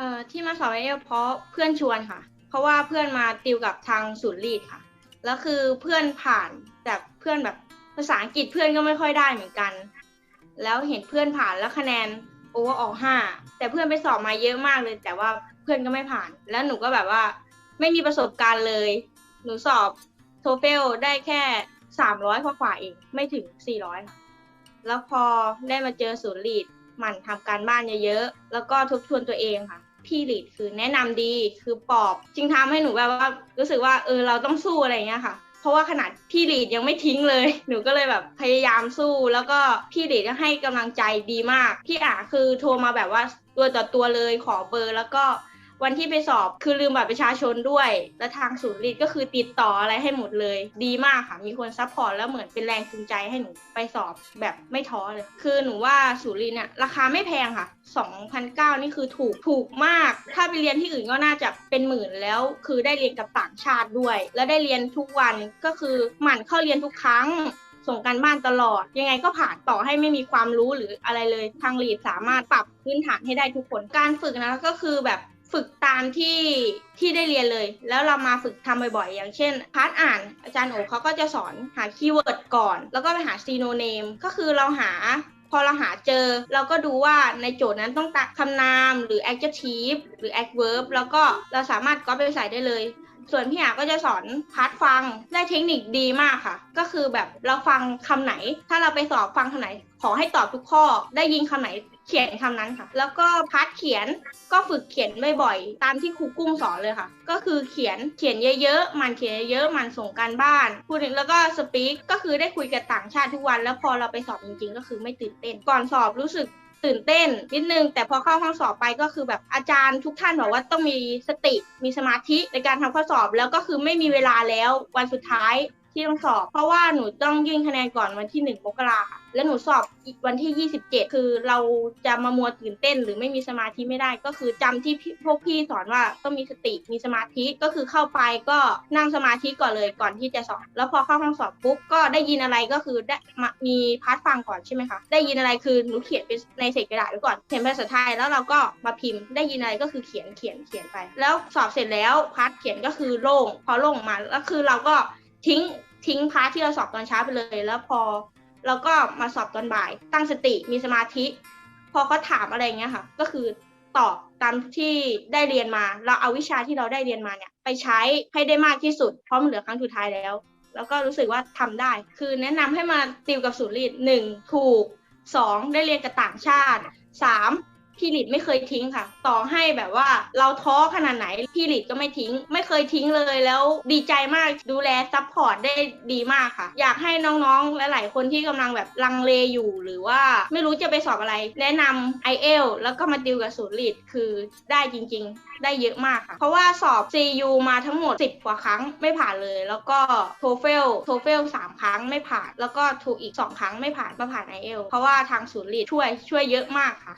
เอ่อที่มาสอบไอเอลเพราะเพื่อนชวนค่ะ เพราะว่าเพื่อนมาติวกับทางศูนย์รีดค่ะแล้วคือเพื่อนผ่านแต่เพื่อนแบบภาษาอังกฤษเพื่อนก็ไม่ค่อยได้เหมือนกัน แล้วเห็นเพื่อนผ่านแล้วคะแนนโอเวอร์ออกห้าแต่เพื่อนไปสอบมาเยอะมากเลย แต่ว่าเพื่อนก็ไม่ผ่าน แล้วหนูก็แบบว่าไม่มีประสบการณ์เลย หนูสอบโทเฟลได้แค่สามร้อยกว่าเองไม่ถึงสี่ร้อยแล้วพอได้มาเจอศูนย์ลีดหมั่นทำการบ้านเยอะๆแล้วก็ทบทวนตัวเองค่ะ พี่ลีดคือแนะนำดีคือปอบจึงทำให้หนูแบบว่ารู้สึกว่าเออเราต้องสู้อะไรอย่างเงี้ยค่ะ เพราะว่าขนาดพี่ลีดยังไม่ทิ้งเลย หนูก็เลยแบบพยายามสู้ แล้วก็พี่ลีดก็ให้กำลังใจดีมาก พี่อาคือโทรมาแบบว่าตัวต่อตัวเลยขอเบอร์แล้วก็ วันที่ไปสอบคือลืมบัตรประชาชนด้วย แล้วทางศูนย์รีดก็คือติดต่ออะไรให้หมดเลย ดีมากค่ะ มีคนซัพพอร์ตแล้วเหมือนเป็นแรงจูงใจให้หนูไปสอบแบบไม่ท้อเลย คือหนูว่าศูนย์รีดเนี่ยราคาไม่แพงค่ะ2,009นี่คือถูกถูกมาก ถ้าไปเรียนที่อื่นก็น่าจะเป็นหมื่นแล้ว คือได้เรียนกับต่างชาติด้วย แล้วได้เรียนทุกวันก็คือหมั่นเข้าเรียนทุกครั้งส่งการบ้านตลอด ยังไงก็ผ่านต่อให้ไม่มีความรู้หรืออะไรเลย ทางลีดสามารถปรับพื้นฐานให้ได้ทุกคน การฝึกนะก็คือแบบ ฝึกตามที่ที่ได้เรียนเลย แล้วเรามาฝึกทำบ่อยๆ อย่างเช่นพาร์ทอ่านอาจารย์โอเขาก็จะสอนหาคีย์เวิร์ดก่อน แล้วก็ไปหาซีโนเนมก็คือเราหาพอเราหาเจอ เราก็ดูว่าในโจทย์นั้นต้องตัดคำนามหรือ adjective หรือ adverb แล้วก็เราสามารถก๊อปไปใส่ได้เลย ส่วนพี่อาก็จะสอนพาร์ทฟังได้เทคนิคดีมากค่ะ ก็คือแบบเราฟังคำไหน ถ้าเราไปสอบฟังคำไหน ขอให้ตอบทุกข้อ ได้ยินคำไหนเขียนคำนั้นค่ะ แล้วก็พาร์ทเขียนก็ฝึกเขียนบ่อยๆ ตามที่ครูกุ้งสอนเลยค่ะ ก็คือเขียนเขียนเยอะๆ มันเขียนเยอะๆ มันส่งการบ้าน พูดถึงแล้วก็สปีกก็คือได้คุยกับต่างชาติทุกวัน แล้วพอเราไปสอบจริงๆ ก็คือไม่ตื่นเต้น ก่อนสอบรู้สึก ตื่นเต้นนิดนึง แต่พอเข้าห้องสอบไปก็คือแบบอาจารย์ทุกท่านบอกว่าต้องมีสติมีสมาธิในการทำข้อสอบแล้วก็คือไม่มีเวลาแล้ววันสุดท้าย ที่ต้องสอบ เพราะว่าหนูต้องยื่นคะแนนก่อนวันที่หนึ่งมกราค่ะแล้วหนูสอบอีกวันที่ 27 คือเราจะมามัวตื่นเต้น หรือไม่มีสมาธิไม่ได้ ก็คือจำที่พวกพี่สอนว่าต้องมีสติมีสมาธิก็คือเข้าไปก็นั่งสมาธิก่อนเลยก่อนที่จะสอบ แล้วพอเข้าห้องสอบปุ๊บก็ได้ยินอะไรก็คือได้ม,มีพาร์ทฟังก่อนใช่ไหมคะได้ยินอะไรคือหนูเขียนไปในเศษกระดาษไว้ก่อนเขียนภาษาไทยแล้วเราก็มาพิมพ์ได้ยินอะไรก็คือเขียนเขียนเขียนไป แล้วสอบเสร็จแล้วพาร์ทเขียนก็คือโล่งพอโล่งมาแล้วคือเราก็ ทิ้งทิ้งพาร์ทที่เราสอบตอนเช้าไปเลย แล้วพอเราก็มาสอบตอนบ่าย ตั้งสติมีสมาธิ พอเขาถามอะไรเงี้ยค่ะ ก็คือตอบตามที่ได้เรียนมา เราเอาวิชาที่เราได้เรียนมาเนี่ย ไปใช้ให้ได้มากที่สุด เพราะมันเหลือครั้งสุดท้ายแล้ว แล้วก็รู้สึกว่าทำได้ คือแนะนำให้มาติวกับศูนย์รีดหนึ่งถูกสองได้เรียนกับต่างชาติสาม พี่หลิดไม่เคยทิ้งค่ะ ต่อให้แบบว่าเราท้อขนาดไหนพี่หลิดก็ไม่ทิ้ง ไม่เคยทิ้งเลยแล้วดีใจมากดูแลซัพพอร์ตได้ดีมากค่ะ อยากให้น้องๆหลาย ๆ คนที่กำลังแบบลังเลอยู่หรือว่าไม่รู้จะไปสอบอะไร แนะนำ i อเอลแล้วก็มาติวกับศูนย์หลิดคือได้จริง ๆ ได้เยอะมากค่ะ เพราะว่าสอบ CU มาทั้งหมด 10 กว่าครั้งไม่ผ่านเลย แล้วก็ TOEFL TOEFL 3ครั้งไม่ผ่าน แล้วก็ถูกอีก 2 ครั้งไม่ผ่านมาผ่าน i อเอลเพราะว่าทางศูนย์หลิดช่วยช่วยเยอะมากค่ะ